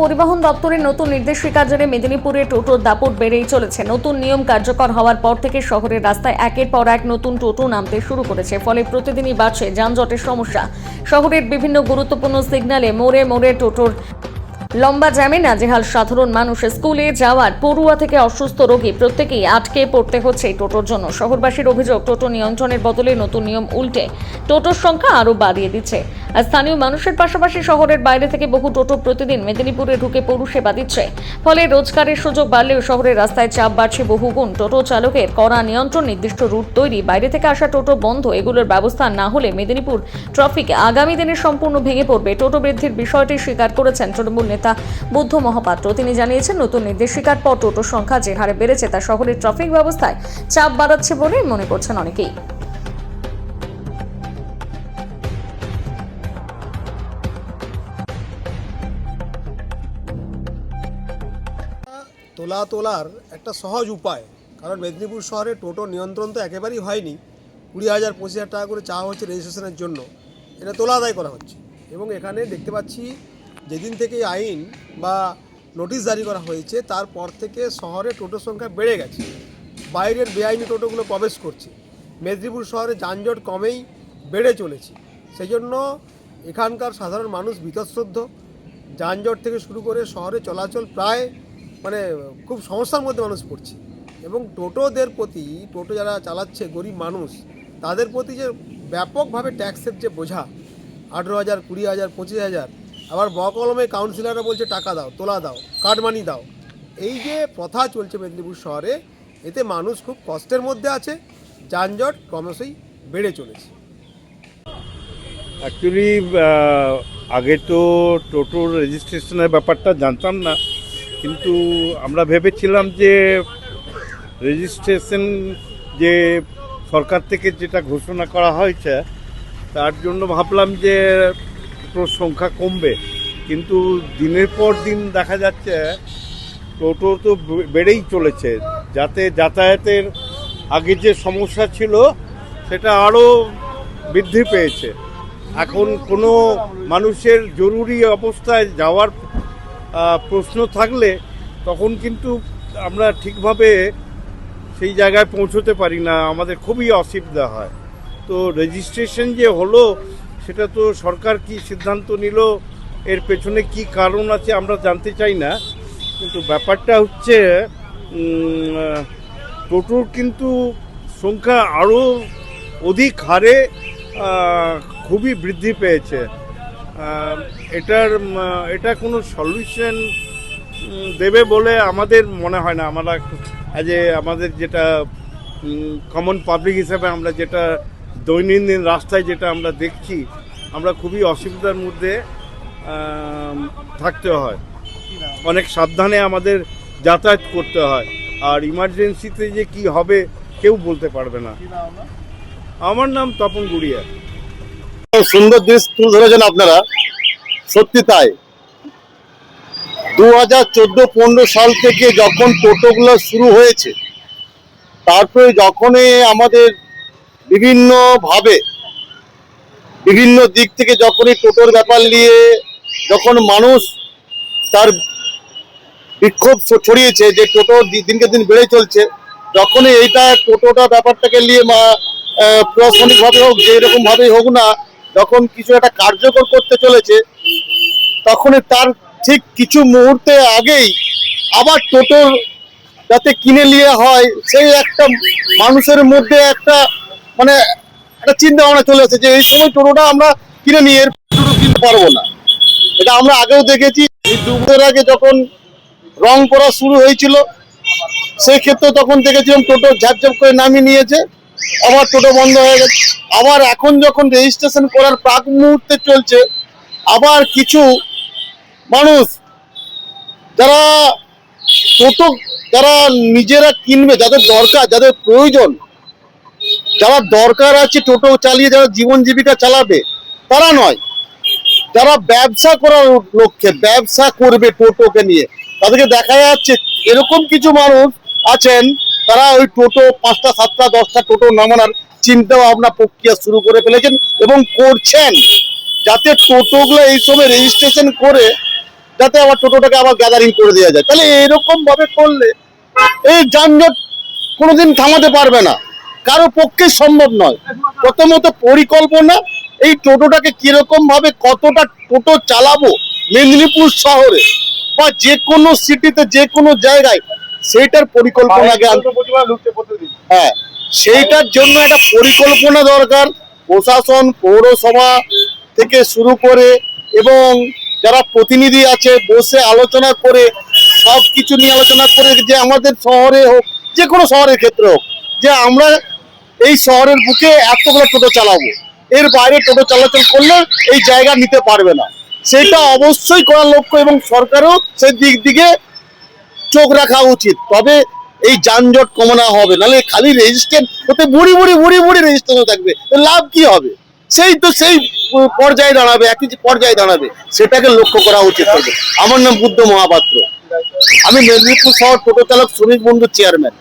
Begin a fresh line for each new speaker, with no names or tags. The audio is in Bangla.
পরিবহন দপ্তরের নতুন নির্দেশিকার জেনে মেদিনীপুরে টোটোর দাপট বেড়েই চলেছে। নতুন নিয়ম কার্যকর হওয়ার পর থেকে শহরের রাস্তায় একের পর এক নতুন টোটো নামতে শুরু করেছে, ফলে প্রতিদিনই বাড়ছে যানজটের সমস্যা। শহরের বিভিন্ন গুরুত্বপূর্ণ সিগন্যালে মোড়ে মোড়ে টোটোর লম্বা জ্যামে নাজেহাল সাধারণ মানুষ স্কুলে যাওয়ার পড়ুয়া থেকে অসুস্থ রোগী প্রত্যেকেই আটকে পড়তে হচ্ছে টোটোর জন্য। শহরবাসীর অভিযোগ, টোটো নিয়ন্ত্রণের বদলে নতুন নিয়ম উল্টে টোটোর সংখ্যা আরও বাড়িয়ে দিচ্ছে। আর স্থানীয় মানুষের পাশাপাশি শহরের বাইরে থেকে বহু টোটো প্রতিদিন মেদিনীপুরে ঢুকে পৌরসেবা দিচ্ছে। ফলে রোজগারের সুযোগ বাড়লেও শহরের রাস্তায় চাপ বাড়ছে বহুগুণ। টোটো চালকের কড়া নিয়ন্ত্রণ, নির্দিষ্ট রুট তৈরি, বাইরে থেকে আসা টোটো বন্ধ, এগুলোর ব্যবস্থা না হলে মেদিনীপুর ট্রাফিক আগামী দিনে সম্পূর্ণ ভেঙে পড়বে। টোটো বৃদ্ধির বিষয়টি স্বীকার করেছেন তৃণমূল নেতা বুদ্ধ মহাপাত্র। তিনি জানিয়েছেন, নতুন নির্দেশিকার পর টোটোর সংখ্যা যে হারে বেড়েছে তা শহরের ট্রাফিক ব্যবস্থায় চাপ বাড়াচ্ছে বলে মনে করছেন অনেকেই।
তোলা তোলার একটা সহজ উপায়, কারণ মেদিনীপুর শহরে টোটো নিয়ন্ত্রণ তো একেবারেই হয়নি। কুড়ি হাজার, পঁচিশ হাজার টাকা করে চাওয়া হচ্ছে রেজিস্ট্রেশনের জন্য। এটা তোলা আদায় করা হচ্ছে। এবং এখানে দেখতে পাচ্ছি যেদিন থেকে আইন বা নোটিশ জারি করা হয়েছে, তারপর থেকে শহরে টোটোর সংখ্যা বেড়ে গেছে। বাইরের বেআইনি টোটোগুলো প্রবেশ করছে। মেদিনীপুর শহরে যানজট কমেই বেড়ে চলেছে। সেই জন্য এখানকার সাধারণ মানুষ বীতশ্রদ্ধ। যানজট থেকে শুরু করে শহরে চলাচল প্রায় মানে খুব সমস্যার মধ্যে মানুষ পড়ছে। এবং টোটোদের প্রতি, টোটো যারা চালাচ্ছে গরিব মানুষ, তাদের প্রতি যে ব্যাপকভাবে ট্যাক্সের যে বোঝা, আঠেরো হাজার, কুড়ি হাজার, পঁচিশ হাজার আবার বকলমে কাউন্সিলররা বলছে, টাকা দাও, তোলা দাও কার্ড মানি দাও। এই যে প্রথা চলছে মেদিনীপুর শহরে, এতে মানুষ খুব কষ্টের মধ্যে আছে, যানজট ক্রমশই বেড়ে চলেছে।
অ্যাকচুয়ালি আগে তো টোটোর রেজিস্ট্রেশনের ব্যাপারটা জানতাম না, কিন্তু আমরা ভেবেছিলাম যে রেজিস্ট্রেশন যে সরকার থেকে যেটা ঘোষণা করা হয়েছে, তার জন্য ভাবলাম যে টোটোর সংখ্যা কমবে। কিন্তু দিনের পর দিন দেখা যাচ্ছে, টোটো তো বেড়েই চলেছে। যাতে যাতায়াতের আগে যে সমস্যা ছিল, সেটা আরও বৃদ্ধি পেয়েছে। এখন কোনো মানুষের জরুরি অবস্থায় যাওয়ার প্রশ্ন থাকলে তখন কিন্তু আমরা ঠিকভাবে সেই জায়গায় পৌঁছতে পারি না। আমাদের খুবই অসুবিধা হয়। তো রেজিস্ট্রেশন যে হলো সেটা তো সরকার কি সিদ্ধান্ত নিল, এর পেছনে কি কারণ আছে আমরা জানতে চাই না। কিন্তু ব্যাপারটা হচ্ছে টোটোর কিন্তু সংখ্যা আরও অধিক হারে খুবই বৃদ্ধি পেয়েছে। এটার এটা কোনো সলিউশন দেবে বলে আমাদের মনে হয় না। আমরা এ আমাদের যেটা কমন পাবলিক হিসেবে আমরা যেটা দৈনন্দিন রাস্তায় যেটা আমরা দেখছি আমরা খুবই অসুবিধার মধ্যে থাকতে হয়। অনেক সাবধানে আমাদের যাতায়াত করতে হয়। আর ইমার্জেন্সিতে যে কি হবে, কেউ বলতে পারবে না। আমার নাম তপন গুড়িয়া।
সুন্দর জিনিস তুলে ধরেছেন আপনারা। সত্যি তাই। দু হাজার চোদ্দ পনেরো সাল থেকে যখন টোটোগুলো শুরু হয়েছে, তারপরে যখনই আমাদের বিভিন্নভাবে বিভিন্ন দিক থেকে যখনই টোটোর ব্যাপার নিয়ে যখন মানুষ তার বিক্ষোভ ছড়িয়েছে যে টোটো দিনকে দিন বেড়ে চলছে, যখনই এইটা টোটোটা ব্যাপারটাকে নিয়ে মা- প্রশাসনিকভাবে হোক, যে এরকম ভাবেই হোক না, যখন কিছু একটা কার্যকর করতে চলেছে, তখনই তার ঠিক কিছু মুহূর্তে আগেই আবার টোটো যাতে কিনে নিয়ে হয়, সেই একটা মানুষের মধ্যে একটা মানে একটা চিন্তা ভাবনা চলে আসে যে এই সময় টোটোটা আমরা কিনে নিয়ে এর টোটো কিনতে পারব না। এটা আমরা আগেও দেখেছি। এই দু বছর আগে যখন রং করা শুরু হয়েছিল, সেই ক্ষেত্রে তখন দেখেছিলাম টোটো ঝাপঝাপ করে নামিয়ে নিয়েছে। আবার টোটো বন্ধ হয়ে গেছে। আবার এখন যখন রেজিস্ট্রেশন করার প্রাক মুহূর্তে চলছে, আবার কিছু মানুষ যারা টোটো যারা নিজেরা কিনবে, যাদের দরকার, যাদের প্রয়োজন যারা দরকার আছে টোটো চালিয়ে, যারা জীবন জীবিকা চালাবে, তারা নয়। যারা ব্যবসা করার লক্ষ্যে ব্যবসা করবে টোটোকে নিয়ে, তাদেরকে দেখা যাচ্ছে এরকম কিছু মানুষ আছেন, তারা ওই টোটো পাঁচটা, সাতটা, দশটা টোটো নামানোর চিন্তা ভাবনা প্রক্রিয়া শুরু করে ফেলেছেন এবং করছেন, যাতে টোটোগুলো এই সময় রেজিস্ট্রেশন করে, যাতে আবার টোটোটাকে আবার গ্যাদারিং করে দেওয়া যায়। তাহলে এরকম ভাবে করলে এই যানজট কোনোদিন থামাতে পারবে না। কারও পক্ষে সম্ভব নয়। প্রথমত পরিকল্পনা এই টোটোটাকে কীরকম ভাবে কতটা টোটো চালাবো মেদিনীপুর শহরে বা যে কোনো সিটিতে যে কোনো জায়গায় সেইটার পরিকল্পনা হ্যাঁ সেইটার জন্য একটা পরিকল্পনা দরকার। প্রশাসন পৌরসভা থেকে শুরু করে এবং যারা প্রতিনিধি আছে বসে আলোচনা করে সব কিছু নিয়ে আলোচনা করে যে আমাদের শহরে হোক যে কোনো শহরের ক্ষেত্রে হোক যে আমরা এই শহরের বুকে এতগুলো টোটো চালাবো। এর বাইরে টোটো চলাচল করলে এই জায়গা নিতে পারবে না। সেটা অবশ্যই করার লক্ষ্য এবং সরকারও সেই দিক দিকে চোখ রাখা উচিত। তবে এই যানজট কমানো হবে, নাহলে খালি রেজিস্ট্রেশন হতে বুড়ি বুড়ি বুড়ি বুড়ি রেজিস্ট্রেশন থাকবে। লাভ কি হবে? সেই তো সেই পর্যায়ে দাঁড়াবে, একই পর্যায়ে দাঁড়াবে, সেটাকে লক্ষ্য করা উচিত হবে। আমার নাম বুদ্ধ মহাপাত্র। আমি মেদিনীপুর শহর টোটো চালক শ্রমিক বন্ধু চেয়ারম্যান